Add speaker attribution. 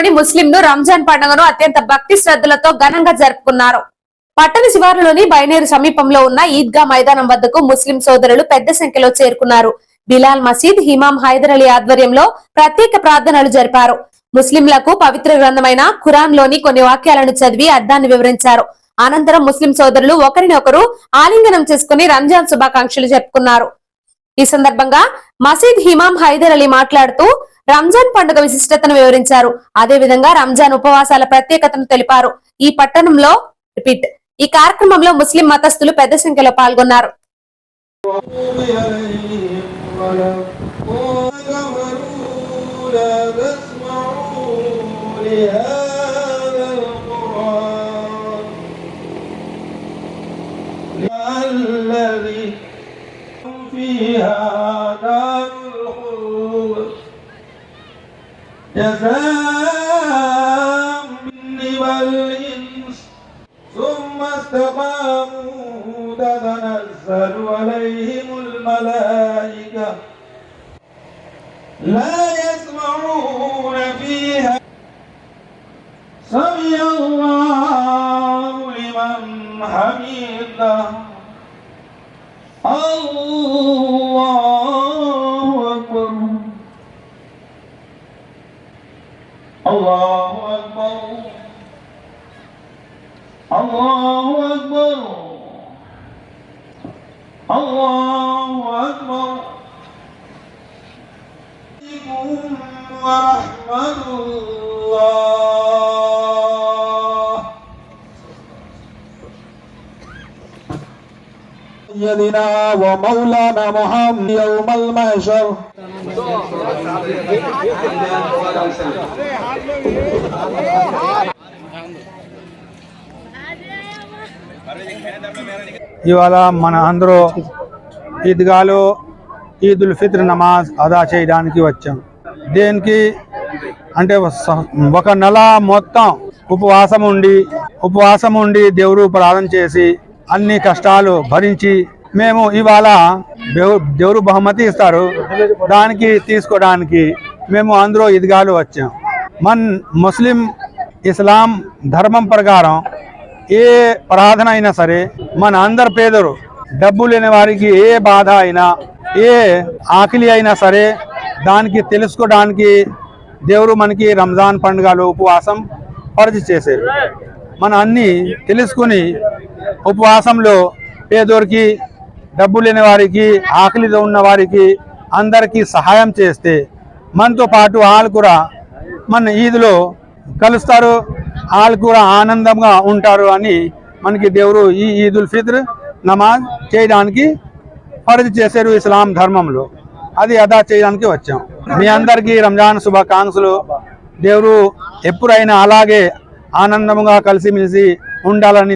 Speaker 1: పట్టణంలోని ముస్లింలు రంజాన్ పండుగను అత్యంత భక్తి శ్రద్ధలతో ఘనంగా జరుపుకున్నారు. పట్టణ శివారులోని బైనేరు సమీపంలో ఉన్న ఈద్గా మైదానం వద్దకు ముస్లిం సోదరులు పెద్ద సంఖ్యలో చేరుకున్నారు. బిలాల్ మసీద్ హిమాం హైదర్ అలీ ఆధ్వర్యంలో ప్రత్యేక ప్రార్థనలు జరిపారు. ముస్లింలకు పవిత్ర గ్రంథమైన ఖురాన్లోని కొన్ని వాక్యాలను చదివి అర్థాన్ని వివరించారు. అనంతరం ముస్లిం సోదరులు ఒకరినొకరు ఆలింగనం చేసుకుని రంజాన్ శుభాకాంక్షలు జరుపుకున్నారు ఈ సందర్భంగా మసీద్ హిమాం హైదర్ అలీ మాట్లాడుతూ రంజాన్ పండుగ విశిష్టతను వివరించారు అదే విధంగా రంజాన్ ఉపవాసాల ప్రత్యేకతను తెలిపారు ఈ పట్టణంలో రిపీట్ ఈ కార్యక్రమంలో ముస్లిం మతస్థులు పెద్ద సంఖ్యలో పాల్గొన్నారు
Speaker 2: عليهم ولا كفروا لا تسمعوا لهذا القرآن الذي فيها دار جزاء من والإنس ثم استقاموا تتنزل عليهم الملائكة. لا يسمعون فيها. سمع الله لمن حمده. الله أكبر الله أكبر. الله أكبر. الله أكبر. ورحمة الله. سيدنا ومولانا محمد يوم المحشر
Speaker 3: ఇవాళ మన అందరూ ఈద్గాలో ఈద్ ఉల్ ఫిత్ర్ నమాజ్ అదా చేయడానికి వచ్చాం దేనికి అంటే స- ఒక నెల మొత్తం ఉపవాసం ఉండి ఉపవాసం ఉండి దేవుడు ప్రార్థన చేసి అన్ని కష్టాలు భరించి మేము ఇవాళ దేవు- దేవుడు బహుమతి ఇస్తారు. దానికి తీసుకోవడానికి మేము అందరూ ఇదిగాలు వచ్చాం. మన ముస్లిం ఇస్లాం ధర్మం ప్రకారం ఏ ప్రార్థన అయినా సరే మన అందరు పేదరు డబ్బు లేని వారికి ఏ బాధ అయినా ఏ ఆకలి అయినా సరే దానికి తెలుసుకోవడానికి దేవుడు మనకి రంజాన్ పండుగలు ఉపవాసం పరిచి చేశారు. మన అన్ని తెలుసుకుని ఉపవాసంలో పేదోరికి డబ్బు లేని వారికి ఆకలితో ఉన్న వారికి అందరికీ సహాయం చేస్తే మనతో పాటు వాళ్ళు కూడా మన ఈద్లో కలుస్తారు. వాళ్ళు కూడా ఆనందంగా ఉంటారు అని మనకి దేవుడు ఈ ఈదుల్ ఫిత్ర్ నమాజ్ చేయడానికి ఫరజ్ చేశారు ఇస్లాం ధర్మంలో. అది అదా చేయడానికి వచ్చాం. మీ అందరికీ రంజాన్ శుభాకాంక్షలు. దేవుడు ఎప్పుడైనా అలాగే ఆనందంగా కలిసిమెలిసి ఉండాలని